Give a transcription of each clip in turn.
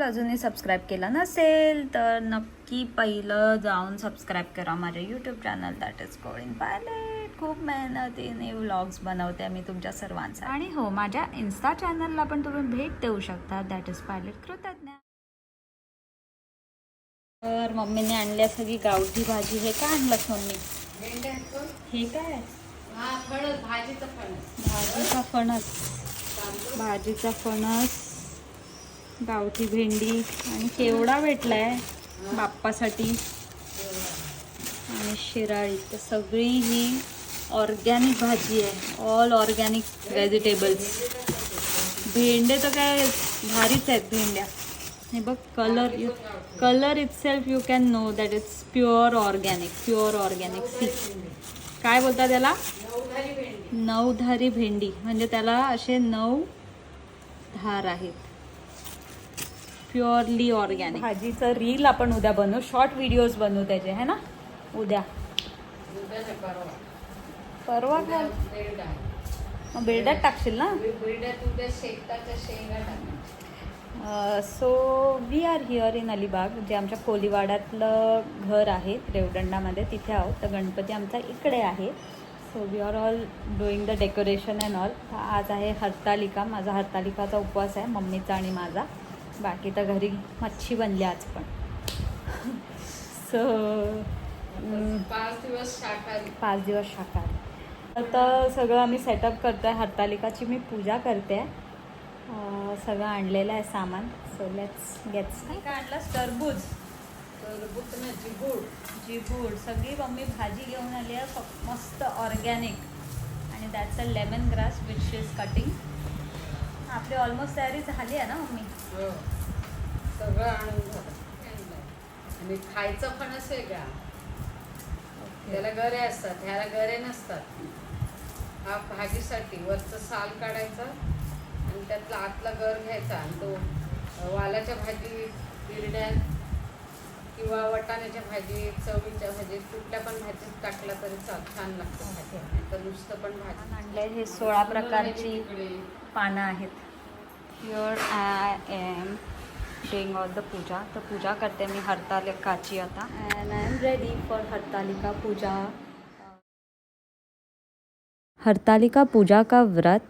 Channel अजूनही subscribe केलं नसेल तर नक्की पहिलं जाऊन सबस्क्राईब करा माझ्या YouTube channel that is Kolin pilot खूप मेहनतीने व्लॉग्स बनवते मी तुमच्या सर्वांचा आणि हो माझ्या इन्स्टा चॅनलला पण तुम्ही भेट देऊ शकता. दॅट इज पायलेट कृतज्ञ तर मम्मीने आणल्या सगळी गावठी भाजी. हे काय आणलं मम्मी? हे काय? हा भाजीचं फणस. भाजीचा फणस. भाजीचा फणस. गावठी भेंडी आणि केवडा भेटलाय बाप्पासाठी. आणि शिराळी तर सगळी ही ऑर्गॅनिक भाजी आहे. ऑल ऑर्गॅनिक व्हेजिटेबल्स भेंडे तर काय भारीच आहेत भेंड्या. हे बघ colour you colour itself you can know that is pure organic pure organic see काय बोलता त्याला? नऊधारी भेंडी. म्हणजे त्याला असे नऊ धार आहेत. Purely organic. भाजीचं रील आपण उद्या बनवू. शॉर्ट व्हिडिओज बनवू त्याचे है ना? उद्या. परवा काय? मग बेरड्यात टाकशील ना? So we are here in Alibag जे आमच्या कोलीवाड्यातलं घर आहे रेवदंडामध्ये. तिथे आहोत. तर गणपती आमचा इकडे आहे. So we are all doing the decoration and all आज आहे हरतालिका. माझा हरतालिकाचा उपवास आहे मम्मीचा आणि माझा. बाकी तर घरी मच्छी बनली आज पण. सो पाच दिवस शाकाहारी. पाच दिवस शाकाहारी. आता सगळं आम्ही सेटअप करतो आहे हरतालिकाची मी पूजा करते. आहे सगळं आणलेलं आहे सामान. सो लेट्स गेट्स काय आणलं टरबूज. टरबूज ना जिगूड जिबूड सगळी मम्मी भाजी घेऊन आली आहे. मस्त ऑर्गॅनिक. आणि that's a lemon grass which is cutting आपली ऑलमोस्ट तयारी झाली आहे ना मम्मी? हो. सगळं आणून झालं. आणि खायचं फणस आहे का? त्याला गरे असतात ह्याला गरे नसतात. हा भाजीसाठी वरचं साल काढायचं आणि त्यातला आतला गर घ्यायचा आणि तो वालाच्या भाजी बिरड्यात किंवा वटाण्याच्या भाजीत चवळीच्या भाजीत कुठल्या पण भाजीत टाकला तरी चाल छान लागतं भाजी. तर नुसतं पण भाजी. आणलंय हे सोळा प्रकारची पानं आहेत. Your I am doing all the puja. तर पूजा करते मी हरतालिकाची आता. And I am ready for Hartalika puja. Hartalika पूजा का व्रत?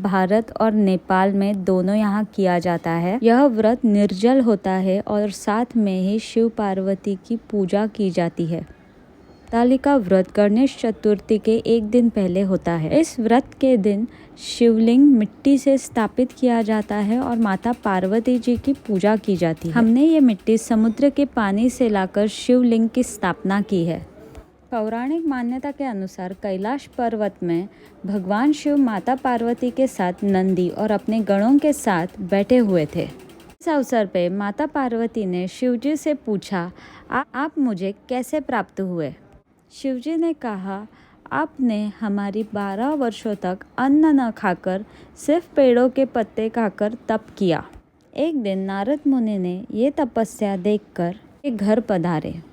भारत और नेपाल में दोनों यहाँ किया जाता है। यह व्रत निर्जल होता है और साथ में ही शिव पार्वती की पूजा की जाती है। हरतालिका व्रत गणेश चतुर्थी के एक दिन पहले होता है। इस व्रत के दिन शिवलिंग मिट्टी से स्थापित किया जाता है और माता पार्वती जी की पूजा की जाती है। हमने ये मिट्टी समुद्र के पानी से लाकर शिवलिंग की स्थापना की है। पौराणिक मान्यता के अनुसार कैलाश पर्वत में भगवान शिव माता पार्वती के साथ नंदी और अपने गणों के साथ बैठे हुए थे। इस अवसर पे माता पार्वती ने शिवजी से पूछा "आ- आप मुझे कैसे प्राप्त हुए? शिवजी ने कहा आपने हमारी बारह वर्षों तक अन्न न खाकर सिर्फ पेड़ों के पत्ते खाकर तप किया। एक दिन नारद मुनि ने ये तपस्या देखकर एक घर पधारे।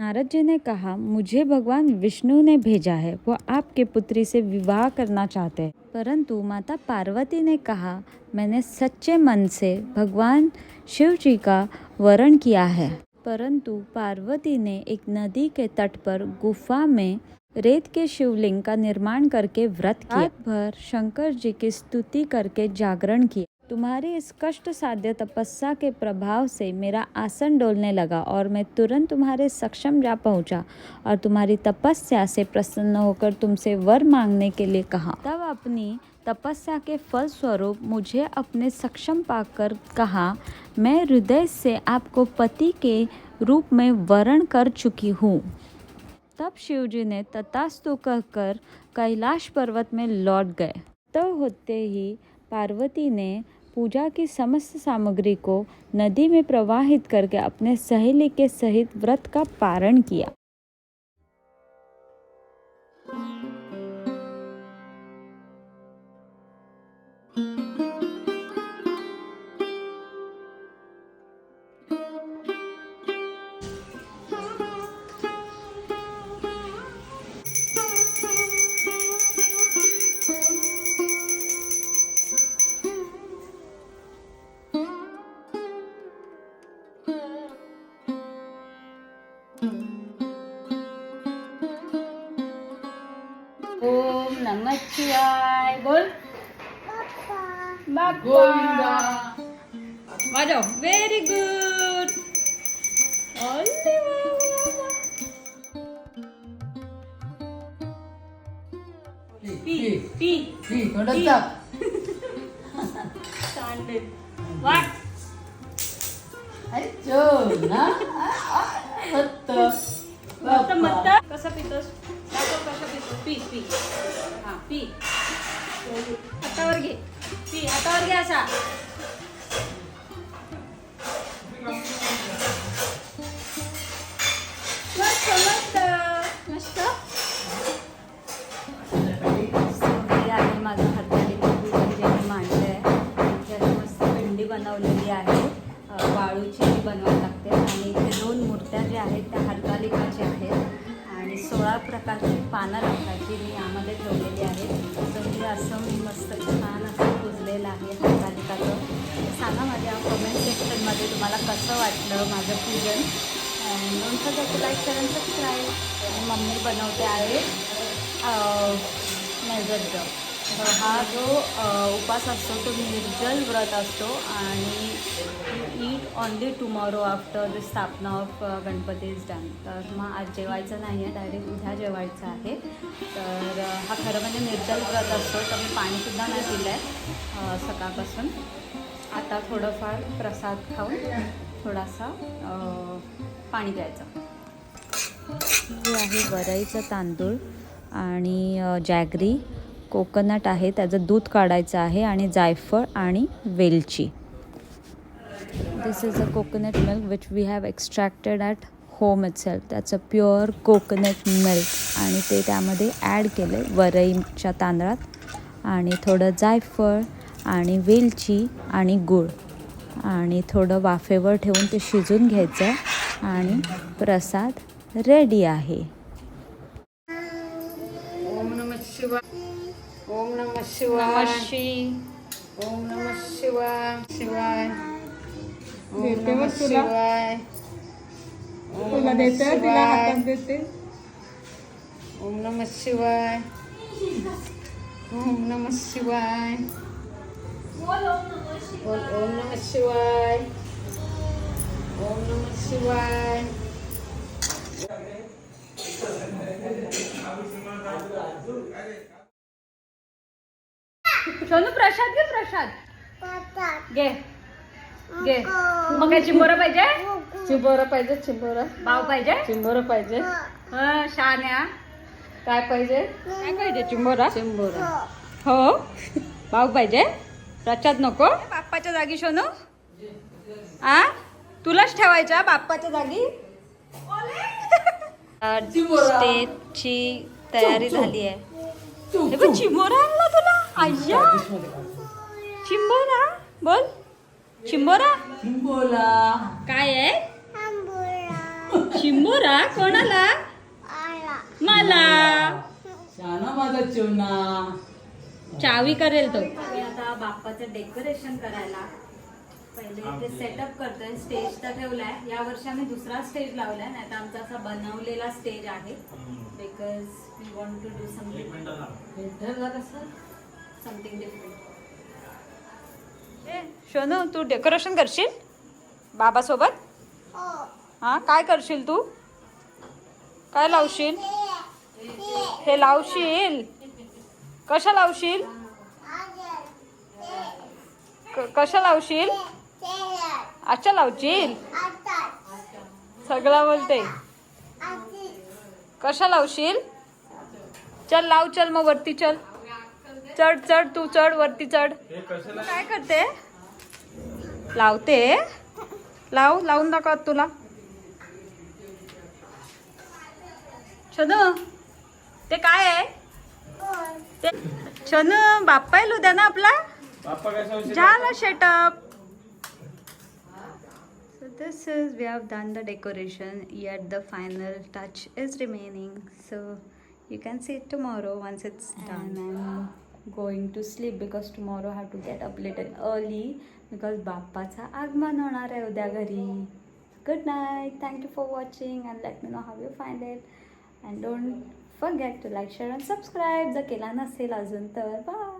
नारद जी ने कहा मुझे भगवान विष्णु ने भेजा है वो आपके पुत्री से विवाह करना चाहते हैं। परंतु माता पार्वती ने कहा मैंने सच्चे मन से भगवान शिव जी का वरण किया है। परंतु पार्वती ने एक नदी के तट पर गुफा में रेत के शिवलिंग का निर्माण करके व्रत किया। भर शंकर जी की स्तुति करके जागरण किया। तुम्हारी इस कष्ट साध्य तपस्या के प्रभाव से मेरा आसन डोलने लगा और मैं तुरंत तुम्हारे सक्षम जा पहुँचा और तुम्हारी तपस्या से प्रसन्न होकर तुमसे वर मांगने के लिए कहा। तब अपनी तपस्या के फल स्वरूप मुझे अपने सक्षम पाकर कहा, मैं हृदय से आपको पति के रूप में वर्ण कर चुकी हूँ। तब शिवजी ने तथास्तु कहकर कैलाश पर्वत में लौट गए। तो होते ही पार्वती ने पूजा की समस्त सामग्री को नदी में प्रवाहित करके अपने सहेली के सहित व्रत का पारण किया। गोविंदा वाजव very good P P P थोडं ताप वाट अरे चो ना मस्त मत मत कसं पितोस दाखव कसं पितो पी पी हा पी हातावर घे पी हातावर घे असा. मस्त मस्त. मस्त. आहे माझं हाताने बघू जे मी मांडलं आहे त्यात मस्त भेंडी बनवलेली आहे. वाळूची जी बनवायला लागते. आणि इथे दोन मूर्त्या ज्या आहेत त्या हरतालिकाच्या आहेत. आणि सोळा प्रकारची पानं लागतात जी मी यामध्ये ठेवलेली आहेत. तर हे असं मी मस्त कसं वाटलं माझं पूजन म्हणून तर टू लाईक करा सबस्क्राईब आणि मम्मी बनवते आहे नैवेद्य हा जो उपास असतो तो निर्जल व्रत असतो आणि eat only tomorrow after the स्थापना ऑफ गणपती इज डन तर मग आज जेवायचं नाही आहे डायरेक्ट उद्या जेवायचं आहे. तर हा खरं म्हणजे निर्जल व्रत असतो तर मी पाणीसुद्धा नाही दिलं आहे सकाळपासून. आता थोडंफार प्रसाद खाऊन थोडासा पाणी द्यायचं हे आहे वरईचं तांदूळ आणि जॅगरी. कोकोनट आहे त्याचं दूध काढायचं आहे आणि जायफळ आणि वेलची. This is a coconut milk which we have extracted at home itself त्याचं प्युअर कोकोनट मिल्क आणि ते त्यामध्ये ॲड केलं आहे वरईच्या तांदळात. आणि थोडं जायफळ आणि वेलची आणि गूळ. आणि थोडं वाफेवर ठेवून ते शिजून घ्यायचं आणि प्रसाद रेडी आहे. ओम नम शिवाय. ओम नम शिवाय. ओम नम शिवाय. शिवाय. ओम नम. शिवाय. ओम तुला नमः देते? तिला शिवाय. हातात देते? ओम नम शिवाय. ओम नम शिवाय. बोल ओम नम शिवाय ओम नम शिवाय सोनू प्रसाद घे प्रसाद घे घे मग काय चिंबोरं पाहिजे चिंबोरा पाहिजे चिंबोरा पाव पाहिजे चिंबोरा पाहिजे हं, छान आहे हा. काय पाहिजे काय पाहिजे चिंबोरा चिंबोरा हो पाव पाहिजे प्रसाद नको. बाप्पाच्या जागी सोनू आ? तुलाच ठेवायचा बाप्पाच्या जागी? स्टेजची तयारी झाली आहे. हे बघ चिंबोरा आणला तुला? आय्या. चिंबोरा? बोल. चिंबोरा? चिंबोला काय आहे? चिंबोरा? कोणाला? मला. शाना माझा चिवना चावी करेल तो. आता बाप्पाचं डेकोरेशन करायला. पहिले इथे सेटअप करतोय स्टेज तर ठेवलाय. या वर्षी आम्ही दुसरा स्टेज लावलाय नाही तर आमचा असा बनवलेला स्टेज आहे. Because we want to do something कसं? समथिंग डिफरंट शोनू तू डेकोरेशन करशील? बाबासोबत? हा काय करशील तू? काय लावशील? हे लावशील? कशा लावशील? क- कशा लावशील? अच्छा लावशील? सगळं बोलते. कशा लावशील? चल लाव चल मग वरती चल. चढ चढ तू चढ वरती चढ. काय करते? लावते. लाव लावून दाखव तुला. छद ते काय आहे? छोन बाप्पा येलो द्या ना आपला? झाला setup this is we have done the decoration yet the final touch is remaining so you can see tomorrow once it's done and going to sleep because tomorrow have to get up late early because बाप्पाचा आगमन होणार आहे उद्या घरी. Good night thank you for watching and let me know have you find it and don't don't forget to like share and subscribe जर केला नसेल अजून तर बाय